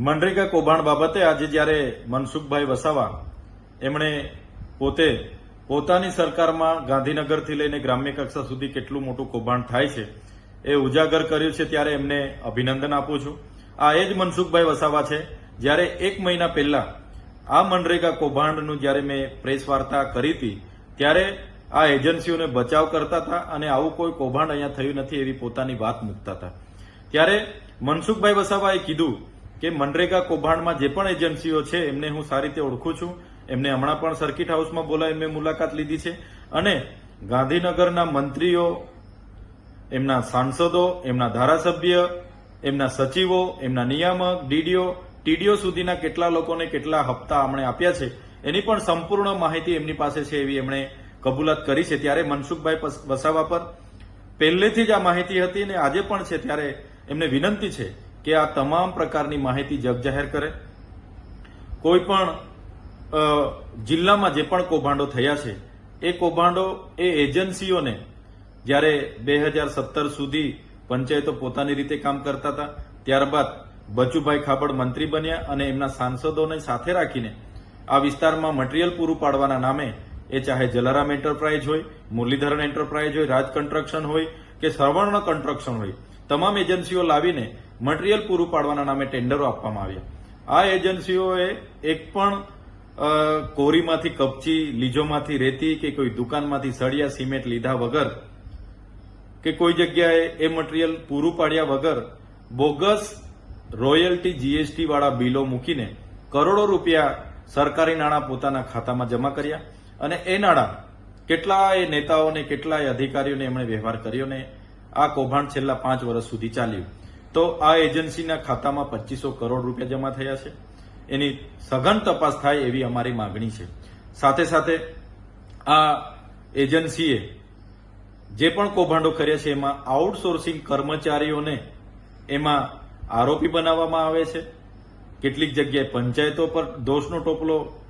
મનરેગા કૌભાંડ બાબતે આજે જ્યારે મનસુખભાઈ વસાવા એમણે પોતે પોતાની સરકારમાં ગાંધીનગરથી લઈને ગ્રામ્ય કક્ષા સુધી કેટલું મોટું કૌભાંડ થાય છે એ ઉજાગર કર્યું છે ત્યારે એમને અભિનંદન આપું છું. આ એ જ મનસુખભાઈ વસાવા છે, જ્યારે એક મહિના પહેલા આ મનરેગા કૌભાંડનું જ્યારે મેં પ્રેસ વાર્તા કરી હતી, ત્યારે આ એજન્સીઓને બચાવ કરતા હતા અને આવું કોઈ કૌભાંડ અહીંયા થયું નથી એવી પોતાની વાત મૂકતા હતા. ત્યારે મનસુખભાઈ વસાવાએ કીધું કે મનરેગા કૌભાંડમાં જે પણ એજન્સીઓ છે, એમને હું સારી રીતે ઓળખું છું. એમને હમણાં પણ સર્કિટ હાઉસમાં બોલાવી મેં મુલાકાત લીધી છે. અને ગાંધીનગરના મંત્રીઓ, એમના સાંસદો, એમના ધારાસભ્ય, એમના સચિવો, એમના નિયામક, ડીડીઓ, ટીડીઓ સુધીના કેટલા લોકોને કેટલા હપ્તા અમણે આપ્યા છે, એની પણ સંપૂર્ણ માહિતી એમની પાસે છે એવી એમણે કબૂલાત કરી છે ત્યારે મનસુખભાઈ વસાવા પર. પહેલેથી જ આ માહિતી હતી અને આજે પણ છે ત્યારે એમને વિનંતી છે કે આ તમામ પ્રકારની માહિતી જગજાહેર કરે. કોઈ પણ જિલ્લામાં જે પણ કૌભાંડો થયા છે, એ કૌભાંડો એ એજન્સીઓને જ્યારે બે હજાર સત્તર સુધી પંચાયતો પોતાની રીતે કામ કરતા હતા, ત્યારબાદ બચુભાઈ ખાબડ મંત્રી બન્યા અને એમના સાંસદોને સાથે રાખીને આ વિસ્તારમાં મટીરીયલ પૂરું પાડવાના નામે એ ચાહે જલારામ એન્ટરપ્રાઇઝ હોય, મુરલીધરન એન્ટરપ્રાઇઝ હોય, રાજ કન્સ્ટ્રક્શન હોય કે સર્વર્ણ કન્સ્ટ્રક્શન હોય, તમામ એજન્સીઓ લાવીને મટીરીયલ પૂરું પાડવાના નામે ટેન્ડરો આપવામાં આવ્યા. આ એજન્સીઓએ એક પણ કોરીમાંથી કપચી લીજોમાંથી રેતી કે કોઈ દુકાનમાંથી સળિયા, સિમેન્ટ લીધા વગર કે કોઈ જગ્યાએ એ મટીરીયલ પૂરું પાડ્યા વગર બોગસ રોયલ્ટી જીએસટી વાળા બિલો મૂકીને કરોડો રૂપિયા સરકારી નાણાં પોતાના ખાતામાં જમા કર્યા અને એ નાણાં કેટલાય નેતાઓને, કેટલાય અધિકારીઓને એમણે વ્યવહાર કર્યો ને આ કૌભાંડ છેલ્લા પાંચ વર્ષ સુધી ચાલ્યું. તો આ એજન્સીના ખાતામાં પચીસો કરોડ રૂપિયા જમા થયા છે. એની સઘન તપાસ થાય એવી અમારી માગણી છે. સાથે સાથે આ એજન્સીએ જે પણ કૌભાંડો કર્યા છે, એમાં આઉટસોર્સિંગ કર્મચારીઓને એમાં આરોપી બનાવવામાં આવે છે. કેટલીક જગ્યાએ પંચાયતો પર દોષનો ટોપલો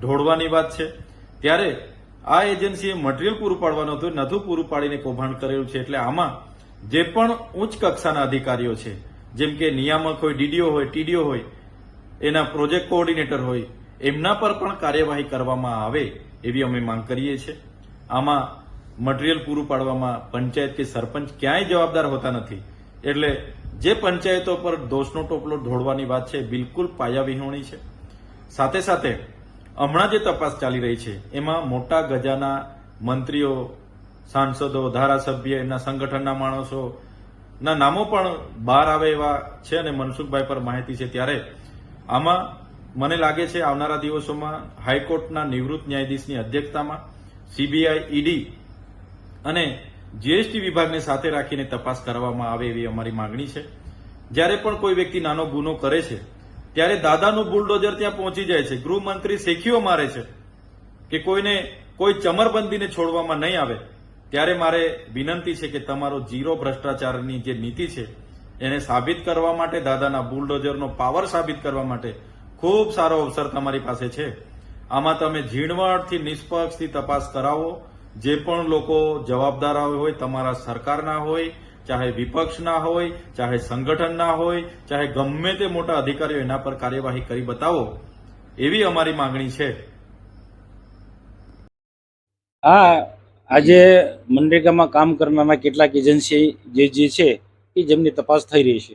ઢોળવાની વાત છે. ત્યારે આ એજન્સીએ મટીરીયલ પૂરું પાડવાનું હતું નથું પૂરું પાડીને કૌભાંડ કરેલું છે. એટલે આમાં જે પણ ઉચ્ચ કક્ષાના અધિકારીઓ છે, જેમ કે નિયામક હોય, ડીડીઓ હોય, ટીડીઓ હોય, એના પ્રોજેક્ટ કોઓર્ડિનેટર હોય, એમના પર પણ કાર્યવાહી કરવામાં આવે એવી અમે માંગ કરીએ છીએ. આમાં મટીરિયલ પૂરું પાડવામાં પંચાયત કે સરપંચ ક્યાંય જવાબદાર હોતા નથી. એટલે જે પંચાયતો પર દોષનો ટોપલો ઢોળવાની વાત છે, બિલકુલ પાયાવિહોણી છે. સાથે સાથે હમણાં જે તપાસ ચાલી રહી છે, એમાં મોટા ગજાના મંત્રીઓ સાંસદો, ધારાસભ્ય, એમના સંગઠનના માણસો, ના, નામો પણ બહાર આવે એવા છે અને મનસુખભાઈ પર માહિતી છે ત્યારે આમાં મને લાગે છે આવનારા દિવસોમાં હાઈકોર્ટના નિવૃત્ત ન્યાયાધીશની અધ્યક્ષતામાં સીબીઆઈ, ઈડી અને જીએસટી વિભાગને સાથે રાખીને તપાસ કરવામાં આવે એવી અમારી માંગણી છે. જ્યારે પણ કોઈ વ્યક્તિ નાનો ગુનો કરે છે, ત્યારે દાદાનું બુલડોઝર ત્યાં પહોંચી જાય છે. ગૃહમંત્રી શેખીઓ મારે છે કે કોઈને કોઈ ચમરબંધીને છોડવામાં નહીં આવે. ત્યારે મારે વિનંતી છે કે તમારો જીરો ભ્રષ્ટાચારની જે નીતિ છે, એને સાબિત કરવા માટે, દાદાના બુલડોઝરનો પાવર સાબિત કરવા માટે ખૂબ સારો અવસર તમારી પાસે છે. આમાં તમે ઝીણવટથી નિષ્પક્ષથી તપાસ કરાવો. જે પણ લોકો જવાબદાર હોય, તમારા સરકારના હોય, ચાહે વિપક્ષના હોય, ચાહે સંગઠનના હોય, ચાહે ગમે તે મોટા અધિકારીઓ એના પર કાર્યવાહી કરી બતાવો, એવી અમારી માંગણી છે. હા આજે મનરેગામાં કામ કરનારા કેટલાક એજન્સી જે જે છે, એ જેમની તપાસ થઈ રહી છે.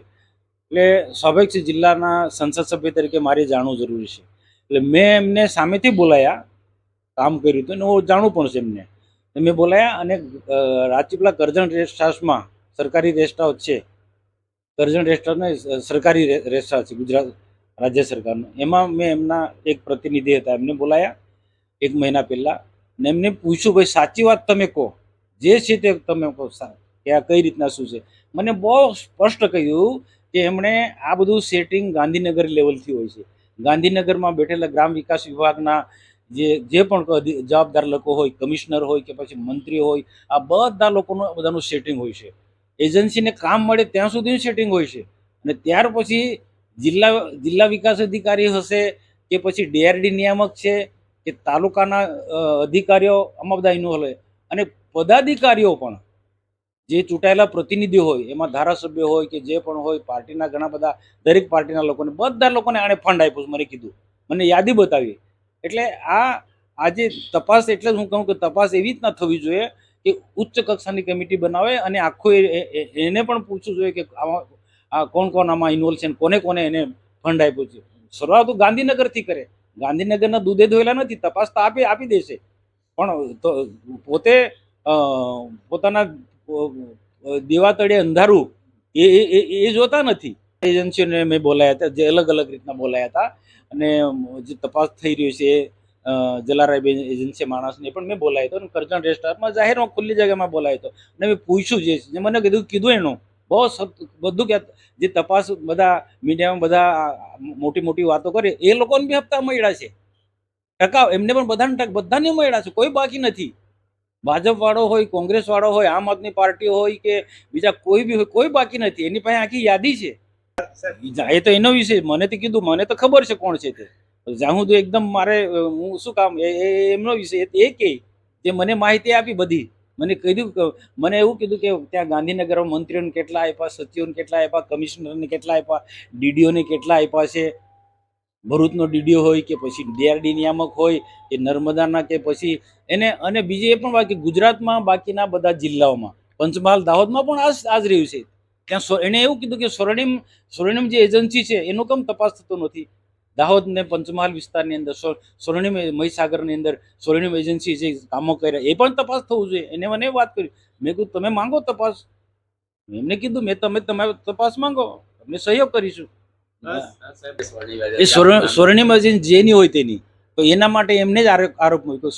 એટલે સ્વાભાવિક છે, જિલ્લાના સંસદ સભ્ય તરીકે મારે જાણવું જરૂરી છે. એટલે મેં એમને સામેથી બોલાયા, કામ કર્યું હતું, અને હું જાણું પણ છે એમને. મેં બોલાયા અને રાજપીપળા કરજણ રેસ્ટ હાઉસમાં સરકારી રેસ્ટ હાઉસ છે. કરજણ રેસ્ટ હાઉસ સરકારી રેસ્ટ હાઉસ છે, ગુજરાત રાજ્ય સરકારનું. એમાં મેં એમના એક પ્રતિનિધિ હતા, એમને બોલાયા. એક મહિના પહેલાં ને એમને પૂછ્યું, ભાઈ, સાચી વાત તમે કહો. જે છે તે તમે કહો. કે આ કઈ રીતના શું છે? મને બહુ સ્પષ્ટ કહ્યું કે એમણે આ બધું સેટિંગ ગાંધીનગર લેવલથી હોય છે. ગાંધીનગરમાં બેઠેલા ગ્રામ વિકાસ વિભાગના જે જે પણ જવાબદાર લોકો હોય, કમિશનર હોય કે પછી મંત્રી હોય, આ બધા લોકોનું બધાનું સેટિંગ હોય છે. એજન્સીને કામ મળે ત્યાં સુધીનું સેટિંગ હોય છે. અને ત્યાર પછી જિલ્લા જિલ્લા વિકાસ અધિકારી હશે કે પછી ડીઆરડી નિયામક છે કે તાલુકાના અધિકારીઓ આમાં બધા ઇન્વોલ્વ અને પદાધિકારીઓ પણ જે ચૂંટાયેલા પ્રતિનિધિ હોય, એમાં ધારાસભ્ય હોય કે જે પણ હોય, પાર્ટીના ઘણા બધા, દરેક પાર્ટીના લોકોને, બધા લોકોને આણે ફંડ આપ્યું મને કીધું. મને યાદી બતાવી. એટલે આ આજે તપાસ, એટલે જ હું કહું કે તપાસ એવી રીતના થવી જોઈએ કે ઉચ્ચ કક્ષાની કમિટી બનાવે અને આખું એને પણ પૂછવું જોઈએ કે આમાં આ કોણ કોણ આમાં ઇન્વોલ્વ છે કોને કોને એને ફંડ આપ્યું છે. શરૂઆત ગાંધીનગરથી કરે. ગાંધીનગરના દૂધે ધોયેલા નથી, તપાસ તો આપી આપી દેશે. પણ પોતે પોતાના દેવા તળે અંધારું, એ, એ- જોતા નથી. એજન્સીઓને મેં બોલાયા હતા, જે અલગ અલગ રીતના બોલાયા હતા. અને જે તપાસ થઈ રહી છે જલારાય એજન્સી માણસને પણ મેં બોલાયો હતો અને કરજણ રેસ્ટોરન્ટમાં જાહેરમાં ખુલ્લી જગ્યામાં બોલાયો હતો. અને મેં પૂછ્યું જે મને કીધું કીધું એનું. બહુ બધું કે જે તપાસ બધા મીડિયામાં બધા મોટી મોટી વાતો કરે, એ લોકોને બી હપ્તા મળ્યા છે. ટકા, એમને પણ બધાને ટક- બધાને મળ્યા છે, કોઈ બાકી નથી. ભાજપવાળો હોય, કોંગ્રેસવાળો હોય, આમ આદમી પાર્ટી હોય કે બીજા કોઈ બી હોય, કોઈ બાકી નથી, એની પાસે આખી યાદી છે. એ તો એનો વિશે, મને તો કીધું, મને તો ખબર છે કોણ છે તે. જાહું તો એકદમ મારે હું શું કામ એમનો વિષય એ કે, જે મને માહિતી આપી બધી. મને કીધું મને એવું કીધું કે ત્યાં ગાંધીનગરમાં મંત્રીઓને કેટલા આપ્યા, સચિવોને કેટલા આપ્યા, કમિશનરને કેટલા આપ્યા, ડીડીઓને કેટલા આપ્યા છે? ભરૂચનો ડીડીઓ હોય કે પછી ડીઆરડી નિયામક હોય કે નર્મદાના કે પછી એને, અને બીજી એ પણ બાકી ગુજરાતમાં બાકીના બધા જિલ્લાઓમાં. પંચમહાલ દાહોદમાં પણ આજ આ જ રહ્યું છે. ત્યાં એણે એવું કીધું કે સ્વર્ણિમ સ્વર્ણિમ જે એજન્સી છે, એનો કેમ તપાસ થતો નથી? દાહોદ ને પંચમહાલ વિસ્તારની અંદર સ્વર્ણિમ મહીસાગરની અંદર સ્વર્ણિમ એજન્સી જે કામો કર્યા એ પણ તપાસ થવું જોઈએ. એને મને વાત કરી. મેં કીધું તમે માંગો તપાસ. એમને કીધું મેં તમે તમારો તપાસ માંગો. અમે સહયોગ કરીશું. એ સ્વર્ણિમ એજન્સી જેની હોય તેની. તો એના માટે એમને જ આરોપ આરોપ મૂક્યો.